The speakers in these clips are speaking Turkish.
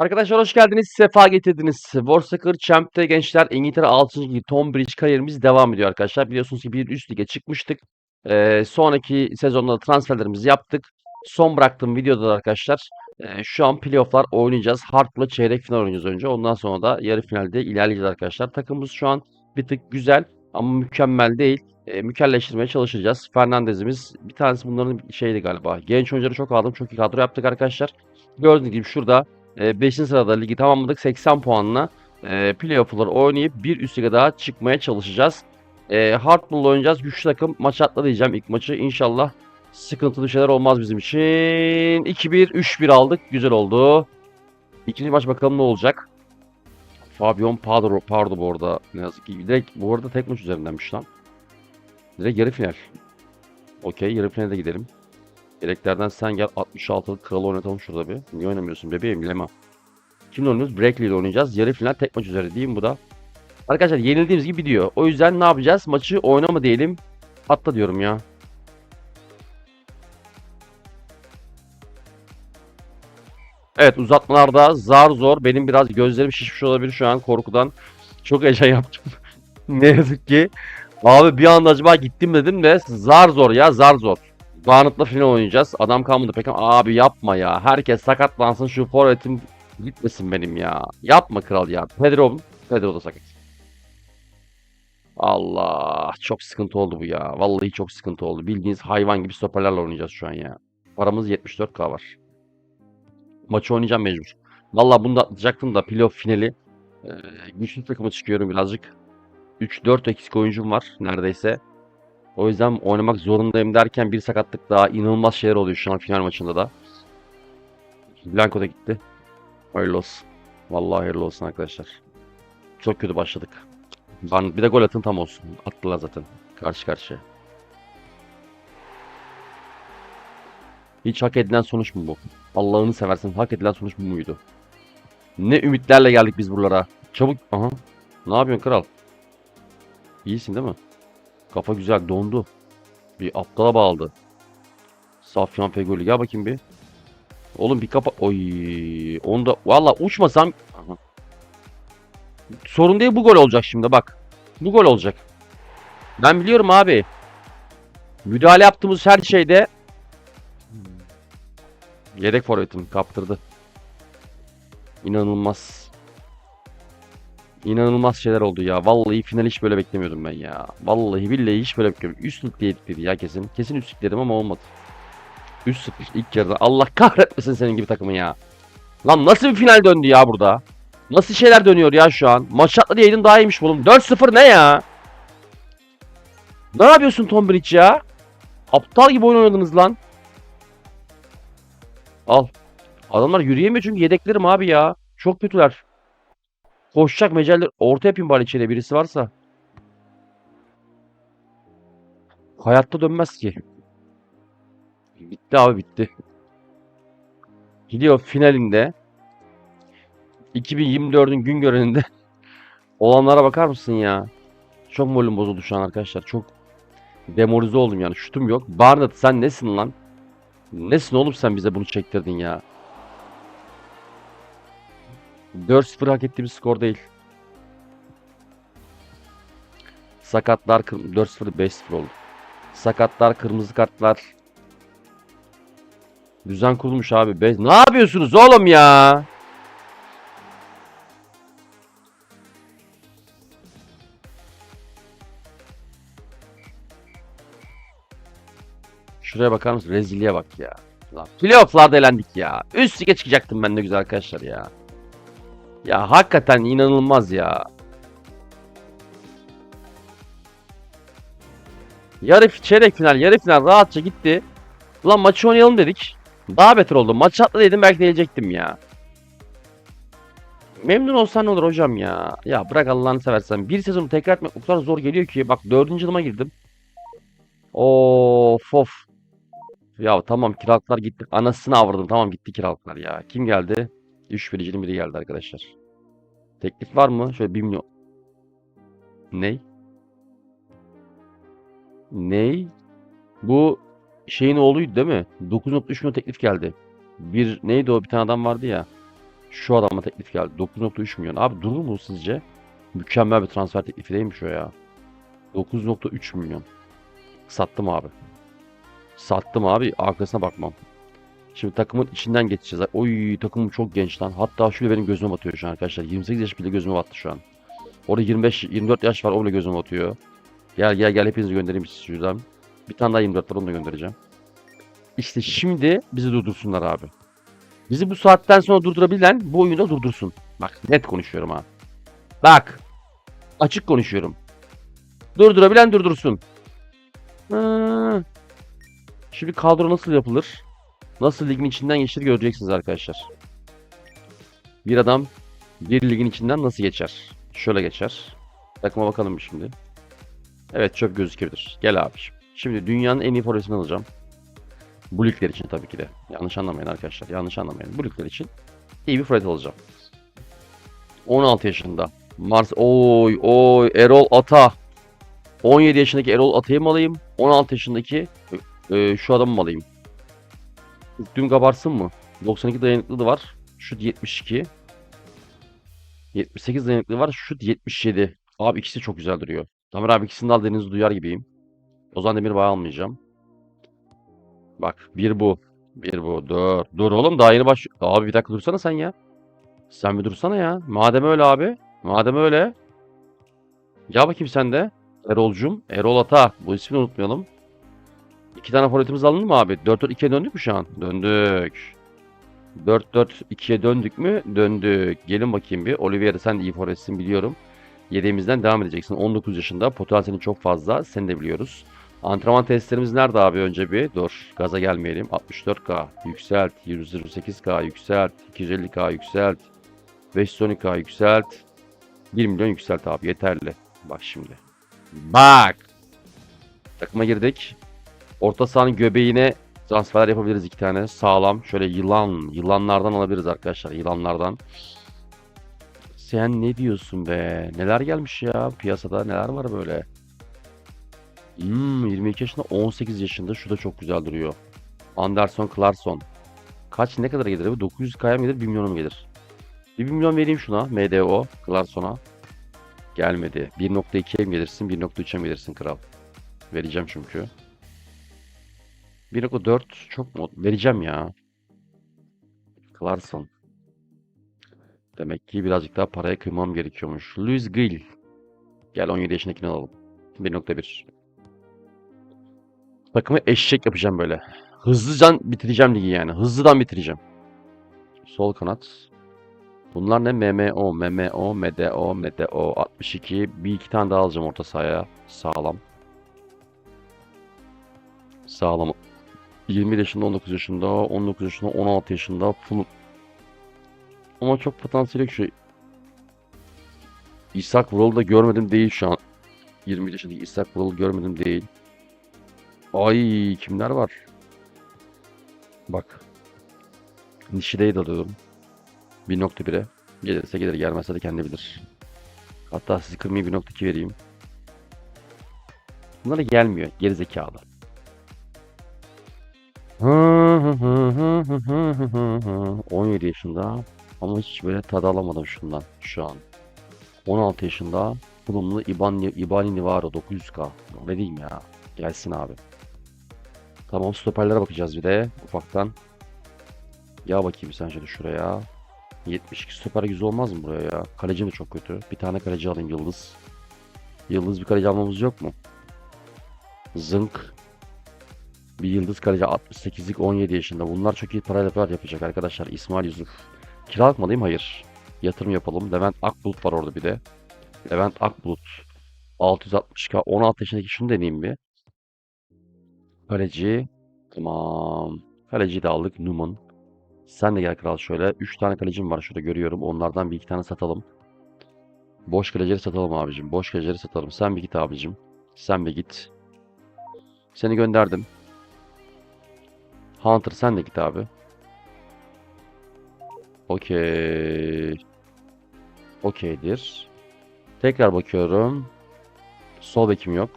Arkadaşlar hoş geldiniz, sefa getirdiniz. Warsacker Champ'te gençler İngiltere 6. Ligi Tonbridge kariyerimiz devam ediyor arkadaşlar. Biliyorsunuz ki bir üst lige çıkmıştık. Ee, sonraki sezonda da transferlerimizi yaptık. Son bıraktığım videoda da arkadaşlar e, şu an playoff'lar oynayacağız. Hart'la çeyrek final oynayacağız önce. Ondan sonra da yarı finalde ilerleyeceğiz arkadaşlar. Takımımız şu an bir tık güzel ama mükemmel değil. E, mükemmelleştirmeye çalışacağız. Fernandez'imiz bir tanesi bunların şeydi galiba. Genç oyuncuları çok aldım. Çok iyi kadro yaptık arkadaşlar. Gördüğünüz gibi şurada 5. sırada ligi tamamladık 80 puanla. E, playoff'ları oynayıp bir üst lige daha çıkmaya çalışacağız. E, Hartpool oynayacağız. Güçlü takım maç atla diyeceğim ilk maçı. İnşallah sıkıntılı şeyler olmaz bizim için. 2-1, 3-1 aldık. Güzel oldu. İkinci maç bakalım ne olacak. Fabian Pardo, Pardo bu arada. Ne yazık ki. Direkt bu arada tek maç üzerindenmiş lan. Direkt yarı final. Okey yarı finale de gidelim. Yeleklerden sen gel 66'lık kralı oynatalım şurada bir. Niye oynamıyorsun bebeğim Lema. Kimle oynuyoruz? Brackley ile oynayacağız. Yarı final tek maç üzeri diyeyim bu da. Arkadaşlar yenildiğimiz gibi gidiyor. O yüzden ne yapacağız? Maçı oynama diyelim. Atla diyorum ya. Evet uzatmalarda zar zor. Benim biraz gözlerim şişmiş olabilir şu an korkudan. Çok heyecan yaptım. ne yazık ki. Abi bir anda acaba gittim dedim de zar zor ya zar zor. Barnet'la final oynayacağız. Adam kalmadı pek ama abi yapma ya. Herkes sakatlansın şu forvetim gitmesin benim ya. Yapma kral ya. Pedro, Pedro da sakat. Allah çok sıkıntı oldu bu ya. Vallahi çok sıkıntı oldu. Bildiğiniz hayvan gibi stoperlerle oynayacağız şu an ya. Paramız 74k var. Maçı oynayacağım mecbur. Vallahi bunu da atlayacaktım da playoff finali. Ee, güçlü takıma çıkıyorum birazcık. 3-4 eksik oyuncum var neredeyse. O yüzden oynamak zorundayım derken bir sakatlık daha inanılmaz şeyler oluyor şu an final maçında da. Blanco da gitti. Hayırlı olsun. Vallahi hayırlı olsun arkadaşlar. Çok kötü başladık. Ben bir de gol atın tam olsun. Attılar zaten. Karşı karşıya. Hiç hak edilen sonuç mu bu? Allah'ını seversen hak edilen sonuç bu muydu? Ne ümitlerle geldik biz buralara. Çabuk. Aha. Ne yapıyorsun kral? İyisin değil mi? Kafa güzel dondu. Bir aptala bağladı. Safyan Fegoli gel bakayım bir. Oğlum bir kapa... Oy, onda valla uçmasam... Aha. Sorun değil bu gol olacak şimdi bak. Bu gol olacak. Ben biliyorum abi. Müdahale yaptığımız her şeyde yedek forvetim kaptırdı. İnanılmaz. İnanılmaz şeyler oldu ya. Vallahi final hiç böyle beklemiyordum ben ya. Vallahi billahi hiç böyle beklemiyordum. Üstlük diye dedi ya kesin. Kesin üstlük dedim ama olmadı. Üst sıfır ilk yarıda. Allah kahretmesin senin gibi takımı ya. Lan nasıl bir final döndü ya burada? Nasıl şeyler dönüyor ya şu an? Maç atla diyeydin daha iyiymiş oğlum. 4-0 ne ya? Ne yapıyorsun Tom Bridge ya? Aptal gibi oyun oynadınız lan. Al. Adamlar yürüyemiyor çünkü yedeklerim abi ya. Çok kötüler. Koşacak mecaller. Orta yapayım bari içeriye birisi varsa. Hayatta dönmez ki. Bitti abi bitti. Gidiyor finalinde. 2024'ün gün göreninde olanlara bakar mısın ya? Çok moralim bozuldu şu an arkadaşlar. Çok demoralize oldum yani. Şutum yok. Barnett sen nesin lan? Nesin oğlum sen bize bunu çektirdin ya? 4-0 hak ettiğimiz skor değil. Sakatlar 4-0 5-0 oldu. Sakatlar, kırmızı kartlar. Düzen kurulmuş abi. Be ne yapıyorsunuz oğlum ya? Şuraya bakar mısın? Rezilliğe bak ya. Playoff'larda elendik ya. Üst lige çıkacaktım ben de güzel arkadaşlar ya. Ya hakikaten inanılmaz ya. Yarı çeyrek final, yarı final rahatça gitti. Ulan maçı oynayalım dedik. Daha beter oldu. Maç atla dedim belki diyecektim ya. Memnun olsan ne olur hocam ya. Ya bırak Allah'ını seversen. Bir sezonu tekrar etmek o kadar zor geliyor ki. Bak dördüncü yılıma girdim. Of of. Ya tamam kiralıklar gitti. Anasını avradım. Tamam gitti kiralıklar ya. Kim geldi? Üç vericinin biri geldi arkadaşlar. Teklif var mı? Şöyle 1 milyon. Ney? Ney? Bu şeyin oğluydu değil mi? 9.3 milyon teklif geldi. Bir neydi o? Bir tane adam vardı ya. Şu adama teklif geldi. 9.3 milyon. Abi durur mu sizce? Mükemmel bir transfer teklifi değilmiş o ya. 9.3 milyon. Sattım abi. Sattım abi. Arkasına bakmam. Şimdi takımın içinden geçeceğiz. Oy takımım çok genç lan. Hatta şöyle benim gözüme batıyor şu an arkadaşlar. 28 yaş bile gözüme battı şu an. Orada 25 24 yaş var o bile gözüme batıyor. Gel gel gel hepinizi göndereyim şuradan. Bir tane daha 24 var onu da göndereceğim. İşte şimdi bizi durdursunlar abi. Bizi bu saatten sonra durdurabilen bu oyunda durdursun. Bak net konuşuyorum ha. Bak. Açık konuşuyorum. Durdurabilen durdursun. Hı. Şimdi kadro nasıl yapılır? Nasıl ligin içinden geçir göreceksiniz arkadaşlar. Bir adam bir ligin içinden nasıl geçer? Şöyle geçer. Takıma bakalım şimdi. Evet çöp gözükebilir. Gel abi. Şimdi dünyanın en iyi forvetini alacağım. Bu ligler için tabii ki de. Yanlış anlamayın arkadaşlar. Yanlış anlamayın. Bu ligler için iyi bir forvet alacağım. 16 yaşında. Mars oy oy Erol Ata. 17 yaşındaki Erol Ata'yı mı alayım? 16 yaşındaki e, şu adamı mı alayım? Dün kabarsın mı? 92 dayanıklılığı var. Şut 72. 78 dayanıklılığı var. Şut 77. Abi ikisi çok güzel duruyor. Tamer abi ikisini de al denizi duyar gibiyim. Ozan Demirbağ'ı almayacağım. Bak bir bu. Bir bu. Dur. Dur oğlum daha yeni baş... Abi bir dakika dursana sen ya. Sen bir dursana ya. Madem öyle abi. Madem öyle. Gel bakayım sen de. Erol'cum. Erol Ata. Bu ismini unutmayalım. İki tane forvetimiz alındı mı abi? 4-4-2'ye döndük mü şu an? Döndük. 4-4-2'ye döndük mü? Döndük. Gelin bakayım bir. Oliveira sen iyi forvetsin biliyorum. Yedeğimizden devam edeceksin. 19 yaşında. Potansiyelin çok fazla. Seni de biliyoruz. Antrenman testlerimiz nerede abi önce bir? Dur. Gaza gelmeyelim. 64K. Yükselt. 128K. Yükselt. 250K. Yükselt. 512K. Yükselt. 1 milyon yükselt abi. Yeterli. Bak şimdi. Bak. Takıma girdik. Orta sahanın göbeğine transferler yapabiliriz iki tane. Sağlam. Şöyle yılan. Yılanlardan alabiliriz arkadaşlar. Yılanlardan. Sen ne diyorsun be? Neler gelmiş ya piyasada? Neler var böyle? Hmm, 22 yaşında 18 yaşında. Şu da çok güzel duruyor. Anderson Clarkson. Kaç ne kadar gelir abi? 900k'ya mı gelir? 1 milyona mı gelir? 1 milyon vereyim şuna. MDO Clarkson'a. Gelmedi. 1.2'ye mi gelirsin? 1.3'e mi gelirsin kral? Vereceğim çünkü. 1.4 çok mu? Vereceğim ya. Clarkson. Demek ki birazcık daha paraya kıymam gerekiyormuş. Luis Gil. Gel 17 yaşındakini alalım. 1.1. Takımı eşek yapacağım böyle. Hızlıca bitireceğim ligi yani. Hızlıdan bitireceğim. Sol kanat. Bunlar ne? MMO, MMO, MDO, MDO 62. Bir iki tane daha alacağım orta sahaya. Sağlam. Sağlam. 20 yaşında, 19 yaşında, 19 yaşında, 16 yaşında. Full ama çok potansiyeli yok şu. İshak Vural'ı da görmedim değil şu an. 20 yaşındaki İshak Vural'ı görmedim değil. Ay kimler var? Bak. Nishide'yi de alıyorum. 1.1'e. Gelirse gelir gelmezse de kendi bilir. Hatta sizi kırmayı 1.2 vereyim. Bunlara gelmiyor. Gerizekalı. 17 yaşında ama hiç böyle tad alamadım şundan şu an. 16 yaşında Kurumlu İban, İbani Nivaro 900k. Ne diyeyim ya. Gelsin abi. Tamam stoperlere bakacağız bir de ufaktan. Ya bakayım sen şöyle şuraya. 72 stoper yüz olmaz mı buraya ya? Kalecim de çok kötü. Bir tane kaleci alayım Yıldız. Yıldız bir kaleci almamız yok mu? Zınk. Bir yıldız kaleci 68'lik 17 yaşında. Bunlar çok iyi parayla yapacak arkadaşlar. İsmail Yusuf. Kiralık mı alayım? Hayır. Yatırım yapalım. Levent Akbulut var orada bir de. Levent Akbulut. 660k. 16 yaşındaki şunu deneyeyim bir. Kaleci. Tamam. Kaleci de aldık. Numan. Sen de gel kral şöyle. 3 tane kalecim var şurada görüyorum. Onlardan bir iki tane satalım. Boş kalecileri satalım abicim. Boş kalecileri satalım. Sen bir git abicim. Sen bir git. Seni gönderdim. Hunter sen de git abi. Okey. Okeydir. Tekrar bakıyorum. Sol bekim yok.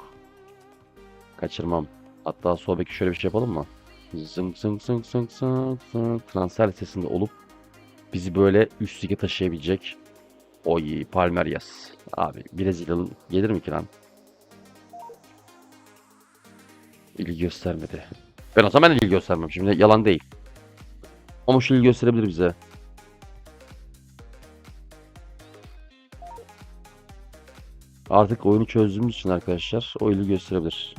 Kaçırmam. Hatta sol beki şöyle bir şey yapalım mı? Zınk zınk zınk zınk zınk zınk. Transfer listesinde olup bizi böyle üst lige taşıyabilecek Oy Palmeiras. Abi Brezilyalı gelir mi ki lan? İlgi göstermedi. Ben o zaman ben de ilgi göstermem. Şimdi yalan değil. Ama şu ilgi gösterebilir bize. Artık oyunu çözdüğümüz için arkadaşlar o ilgi gösterebilir.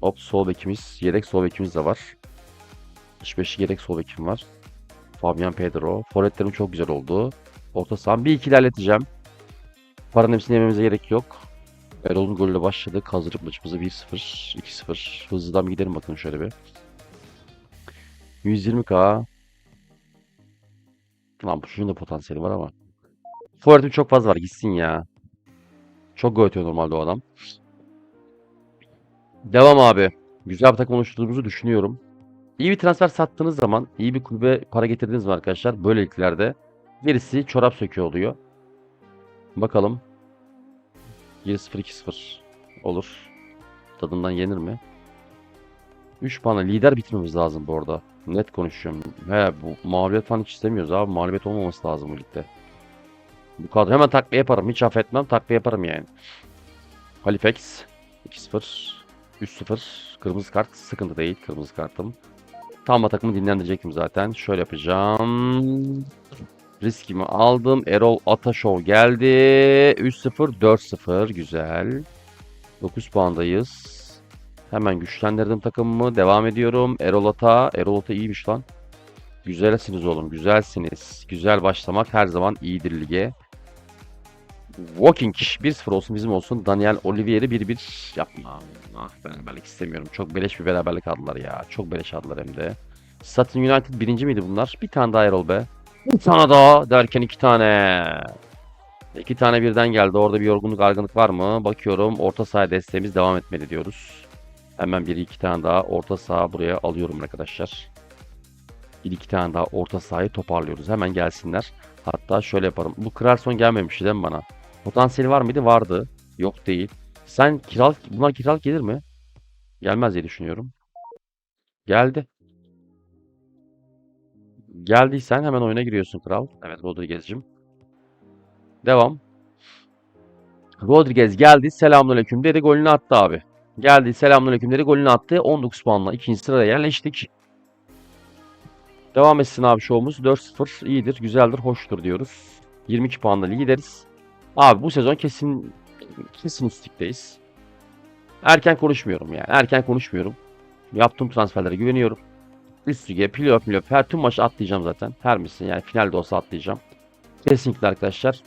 Hop sol bekimiz, yedek sol bekimiz de var. 65 yedek sol bekim var. Fabian Pedro. Forvetlerim çok güzel oldu. Orta saha bir iki ilerleteceğim. Paranın hepsini yememize gerek yok. Erol'un golüyle başladık. Hazırlık maçımızı 1-0, 2-0. Hızlıdan bir gidelim bakın şöyle bir. 120k. Lan çocuğun da potansiyeli var ama. Forvet'im çok fazla var. Gitsin ya. Çok gol atıyor normalde o adam. Devam abi. Güzel bir takım oluşturduğumuzu düşünüyorum. İyi bir transfer sattığınız zaman, iyi bir kulübe para getirdiğiniz zaman arkadaşlar böyleliklerde birisi çorap söküyor oluyor. Bakalım. 1-0-2-0 olur. Tadından yenir mi? 3 puanla lider bitmemiz lazım bu arada. Net konuşuyorum. He bu mağlubiyet falan hiç istemiyoruz abi. Mağlubiyet olmaması lazım bu ligde. Bu kadro hemen takviye yaparım. Hiç affetmem. Takviye yaparım yani. Halifax 2-0 3-0 Kırmızı kart sıkıntı değil. Kırmızı kartım. Tam takımı dinlendirecektim zaten. Şöyle yapacağım. Riskimi aldım. Erol Ataşov geldi. 3-0 4-0 güzel. 9 puandayız. Hemen güçlendirdim takımımı. Devam ediyorum. Erol Ata. Erol Ata iyiymiş lan. Güzelsiniz oğlum. Güzelsiniz. Güzel başlamak her zaman iyidir lige. Walking 1-0 olsun bizim olsun. Daniel Olivier'i 1-1 yapma. Ah beraberlik istemiyorum. Çok beleş bir beraberlik aldılar ya. Çok beleş aldılar hem de. Sutton United birinci miydi bunlar? Bir tane daha Erol be. Bir tane daha derken iki tane. İki tane birden geldi. Orada bir yorgunluk, argınlık var mı? Bakıyorum. Orta saha desteğimiz devam etmeli diyoruz. Hemen bir iki tane daha orta saha buraya alıyorum arkadaşlar. Bir iki tane daha orta sahayı toparlıyoruz. Hemen gelsinler. Hatta şöyle yaparım. Bu Kralson gelmemişti değil mi bana? Potansiyeli var mıydı? Vardı. Yok değil. Sen kiralık, bunlar kiralık gelir mi? Gelmez diye düşünüyorum. Geldi. Geldiysen hemen oyuna giriyorsun kral. Evet Rodriguez'cim. Devam. Rodriguez geldi. Selamünaleyküm dedi. Golünü attı abi. Geldi. Selamünaleyküm dedi. Golünü attı. 19 puanla ikinci sıraya yerleştik. Devam etsin abi şovumuz. 4-0 iyidir, güzeldir, hoştur diyoruz. 22 puanla lideriz. Abi bu sezon kesin kesin üstlükteyiz. Erken konuşmuyorum yani. Erken konuşmuyorum. Yaptığım transferlere güveniyorum. Üst lige, playoff, playoff her tüm maçı atlayacağım zaten. Her misin yani finalde olsa atlayacağım. Kesinlikle arkadaşlar.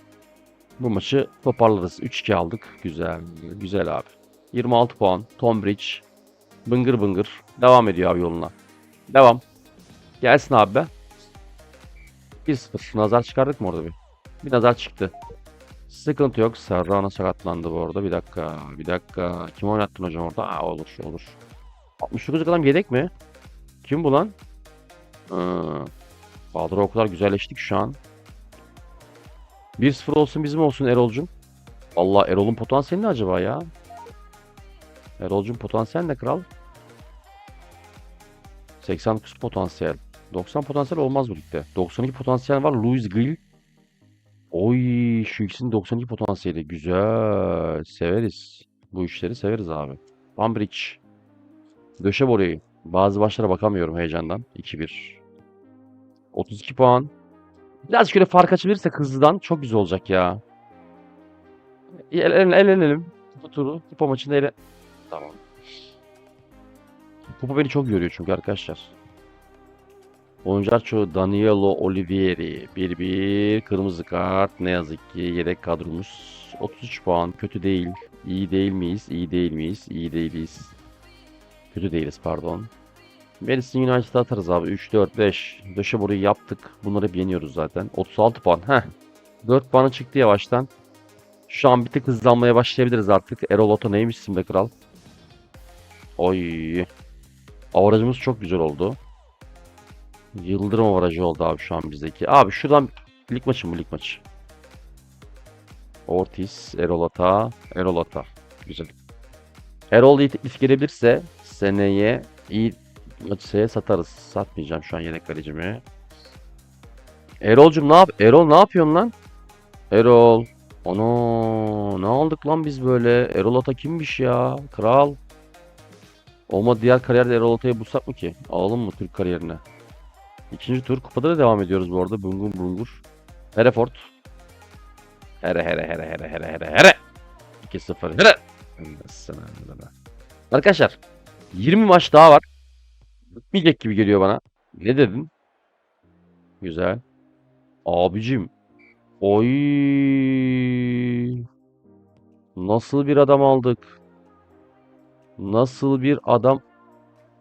Bu maçı toparlarız. 3-2 aldık. Güzel. Güzel abi. 26 puan. Tom Bridge. Bıngır bıngır. Devam ediyor abi yoluna. Devam. Gelsin abi be. 1-0. Nazar çıkardık mı orada bir? Bir nazar çıktı. Sıkıntı yok. Serrano sakatlandı bu arada. Bir dakika. Bir dakika. Kim oynattın hocam orada? Aa, olur olur. 69 adam yedek mi? Kim bu lan? Hı. Kadro o kadar güzelleştik şu an. 1-0 olsun bizim olsun Erol'cum. Allah Erol'un potansiyeli ne acaba ya? Erol'cum potansiyel ne kral? 89 potansiyel. 90 potansiyel olmaz bu ligde. 92 potansiyel var. Louis Gill. Oy şu ikisinin 92 potansiyeli. Güzel. Severiz. Bu işleri severiz abi. Bambridge. Döşe orayı. Bazı başlara bakamıyorum heyecandan. 2-1. 32 puan. Biraz şöyle fark açabilirsek hızlıdan çok güzel olacak ya. El, el, elenelim. Bu turu. Kupa maçında ele... Tamam. Kupa beni çok yoruyor çünkü arkadaşlar. Oyuncular çoğu Danielo Olivieri 1-1 kırmızı kart ne yazık ki yedek kadromuz. 33 puan kötü değil. İyi değil miyiz? İyi değil miyiz? İyi değiliz. Kötü değiliz pardon. Madison United'a atarız abi. 3 4 5 döşe burayı yaptık. Bunları hep yeniyoruz zaten. 36 puan. Heh. 4 puanı çıktı yavaştan. Şu an bir tık hızlanmaya başlayabiliriz artık. Erol Oto neymişsin be kral Oy Avarajımız çok güzel oldu Yıldırım avarajı oldu abi şu an bizdeki. Abi şuradan lig maçı mı lig maçı? Ortiz, Erol Ata, Erol Ata. Güzel. Erol iyi teklif gelebilirse seneye iyi maçı satarız. Satmayacağım şu an yedek kalecimi. Erol'cum ne yap? Erol ne yapıyorsun lan? Erol. Ana ne aldık lan biz böyle? Erol Ata kimmiş ya? Kral. Olma diğer kariyerde Erol Ata'yı bulsak mı ki? Alalım mı Türk kariyerine? İkinci tur kupada da devam ediyoruz bu arada. Bungur bungur. Hereford. Here here here here here here here. 2-0 here. Arkadaşlar 20 maç daha var. Bitmeyecek gibi geliyor bana. Ne dedin? Güzel. Abicim. Oy. Nasıl bir adam aldık? Nasıl bir adam?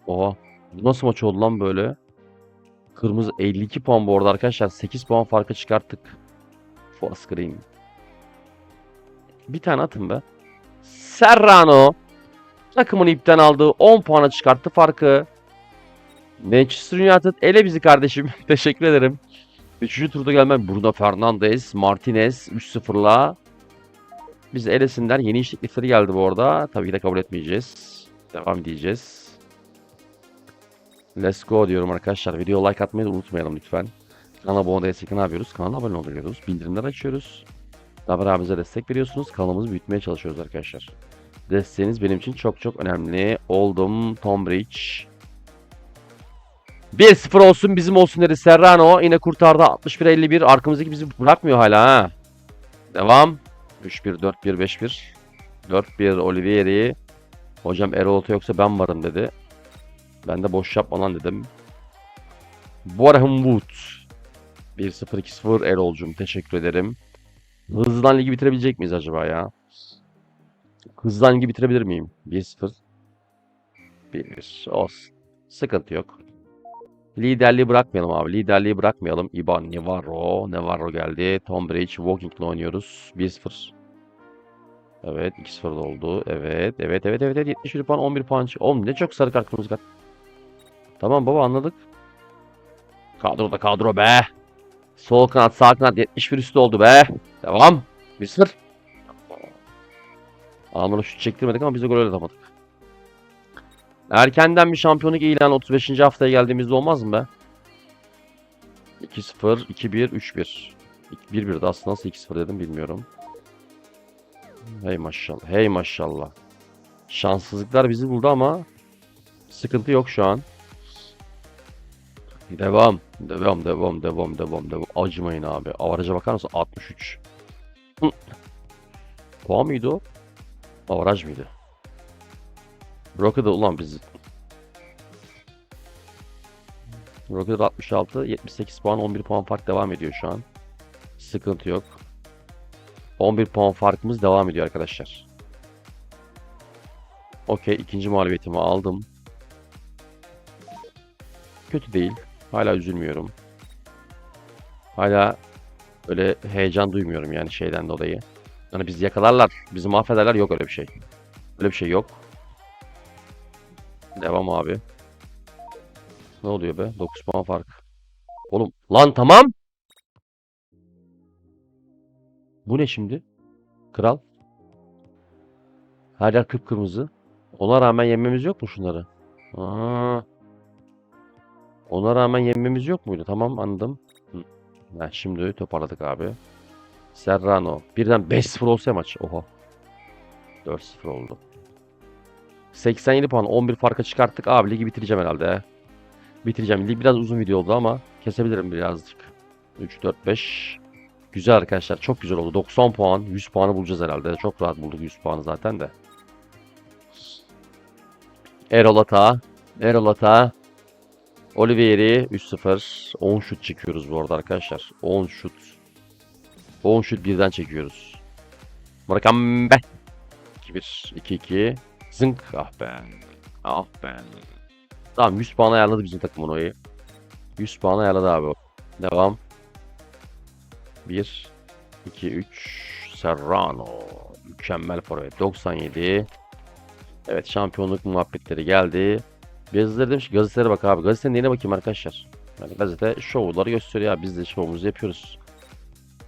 Oha. Bu nasıl maç oldu lan böyle? Kırmızı 52 puan bu arada arkadaşlar. 8 puan farkı çıkarttık. For screen. Bir tane atın be. Serrano. Takımın ipten aldığı 10 puana çıkarttı farkı. Manchester United ele bizi kardeşim. Teşekkür ederim. Üçüncü turda gelmem. Bruno Fernandes, Martinez 3-0'la. Biz elesinler. Yeni iş teklifleri geldi bu arada. Tabii ki de kabul etmeyeceğiz. Devam diyeceğiz. Let's go diyorum arkadaşlar. Video like atmayı da unutmayalım lütfen. Kanala abone değilsek ne yapıyoruz? Kanala abone oluyoruz. Bildirimler açıyoruz. Davar abimize destek veriyorsunuz. Kanalımızı büyütmeye çalışıyoruz arkadaşlar. Desteğiniz benim için çok çok önemli. Oldum. Tom Bridge. 1-0 olsun bizim olsun dedi Serrano. Yine kurtardı 61-51. Arkamızdaki bizi bırakmıyor hala ha. Devam. 3-1, 4-1, 5-1. 4-1 Olivieri. Hocam Erol yoksa ben varım dedi. Ben de boş yapma lan dedim. Boreham Wood. 1-0, 2-0 Erol'cum teşekkür ederim. Hızlıdan ligi bitirebilecek miyiz acaba ya? Hızlıdan ligi bitirebilir miyim? 1-0. 1-1 olsun. Sıkıntı yok. Liderliği bırakmayalım abi. Liderliği bırakmayalım. Iban Navarro. Navarro geldi. Tom Bridge. Walking'le oynuyoruz. 1-0. Evet. 2-0 da oldu. Evet. Evet. Evet. Evet. evet. 71 puan. 11 puan. Oğlum ne çok sarı kart kırmızı kart. Tamam baba anladık. Kadro da kadro be. Sol kanat sağ kanat 71 üstü oldu be. Devam. 1-0. Adamlara şut çektirmedik ama biz de gol atamadık. Erkenden bir şampiyonluk ilanı 35. haftaya geldiğimizde olmaz mı be? 2-0, 2-1, 3-1. 1-1 de aslında nasıl 2-0 dedim bilmiyorum. Hey maşallah, hey maşallah. Şanssızlıklar bizi buldu ama sıkıntı yok şu an. Devam, devam, devam, devam, devam, devam. Acımayın abi. Avaraja bakar mısın? 63. Hı. Puan mıydı o? Avaraj mıydı? Rocket'ı ulan biz. Rocket 66, 78 puan, 11 puan fark devam ediyor şu an. Sıkıntı yok. 11 puan farkımız devam ediyor arkadaşlar. Okey, ikinci mağlubiyetimi aldım. Kötü değil. Hala üzülmüyorum. Hala öyle heyecan duymuyorum yani şeyden dolayı. Yani bizi yakalarlar, bizi mahvederler yok öyle bir şey. Öyle bir şey yok. Devam abi. Ne oluyor be? 9 puan fark. Oğlum lan tamam. Bu ne şimdi? Kral. Her yer kıpkırmızı. Ona rağmen yenmemiz yok mu şunları? Aa. Ona rağmen yenmemiz yok muydu? Tamam anladım. Ha, şimdi toparladık abi. Serrano. Birden 5-0 olsa maç. Oha. 4-0 oldu. 87 puan 11 farka çıkarttık. Abi ligi bitireceğim herhalde. Bitireceğim. Lig biraz uzun video oldu ama kesebilirim birazcık. 3, 4, 5. Güzel arkadaşlar. Çok güzel oldu. 90 puan. 100 puanı bulacağız herhalde. Çok rahat bulduk 100 puanı zaten de. Erol Ata. Erol Ata. Olivieri 3-0. 10 şut çekiyoruz bu arada arkadaşlar. 10 şut. 10 şut birden çekiyoruz. Murakambe. 2-1. 2-2. Zınk. Ah be. Ah be. Tamam 100 puan ayarladı bizim takımın oyu. 100 puan ayarladı abi o. Devam. 1 2 3 Serrano. Mükemmel forvet. 97. Evet şampiyonluk muhabbetleri geldi. Gazetelere demiş ki gazetelere bak abi. Gazetenin neyine bakayım arkadaşlar. Yani gazete şovları gösteriyor abi. Biz de şovumuzu yapıyoruz.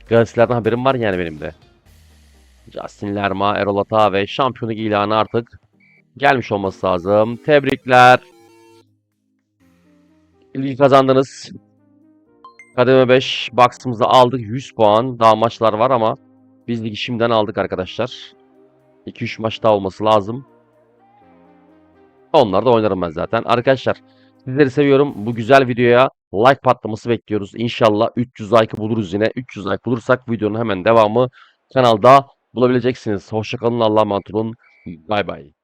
Gazetelerden haberim var yani benim de. Justin Lerma, Erol Ata ve şampiyonluk ilanı artık gelmiş olması lazım. Tebrikler. Ligi kazandınız. Kademe 5 box'ımızı aldık. 100 puan. Daha maçlar var ama biz ligi şimdiden aldık arkadaşlar. 2-3 maç daha olması lazım. Onlar da oynarım ben zaten. Arkadaşlar sizleri seviyorum. Bu güzel videoya like patlaması bekliyoruz. İnşallah 300 like buluruz yine. 300 like bulursak videonun hemen devamı kanalda bulabileceksiniz. Hoşçakalın. Allah'a emanet olun. Bay bay.